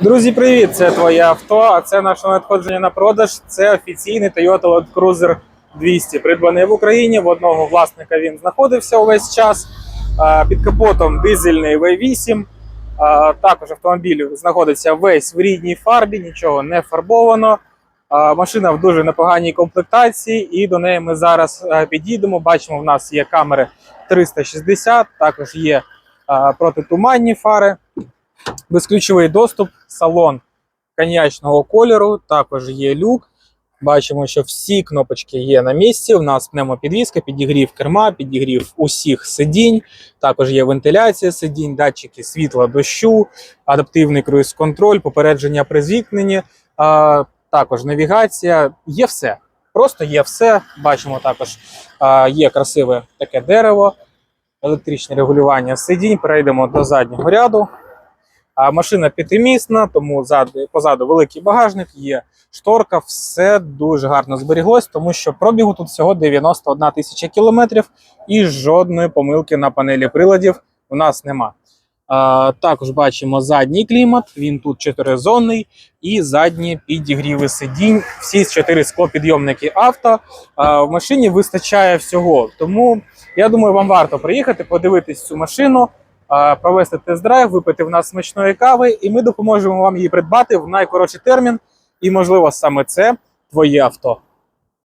Друзі, привіт! Це твоє авто, а це наше надходження на продаж. Це офіційний Toyota Land Cruiser 200, придбаний в Україні. В одного власника він знаходився увесь час. Під капотом дизельний V8. Також автомобіль знаходиться весь в рідній фарбі, нічого не фарбовано. Машина в дуже непоганій комплектації, і до неї ми зараз підійдемо. Бачимо, в нас є камери 360, також є протитуманні фари безключовий доступ, салон коньячного кольору, також є люк. Бачимо, що всі кнопочки є на місці. У нас пневмопідвізка, підігрів керма, підігрів усіх сидінь. Також є вентиляція сидінь, датчики світла дощу, адаптивний круїз-контроль, попередження при зіткненні, а, також навігація. Є все. Просто є все. Бачимо також а, є красиве таке дерево, електричне регулювання сидінь. Перейдемо до заднього ряду. А машина п'ятимісна, тому ззаду, позаду великий багажник, є шторка, все дуже гарно зберіглось, тому що пробігу тут всього 91 тисяча кілометрів і жодної помилки на панелі приладів у нас нема. Також бачимо задній клімат, він тут чотиризонний, і задні підігріви сидінь. Всі чотири склопідйомники авто. В машині вистачає всього. Тому я думаю, вам варто приїхати, подивитись цю машину провести тест-драйв, випити в нас смачної кави, і ми допоможемо вам її придбати в найкоротший термін. І, можливо, саме це твоє авто.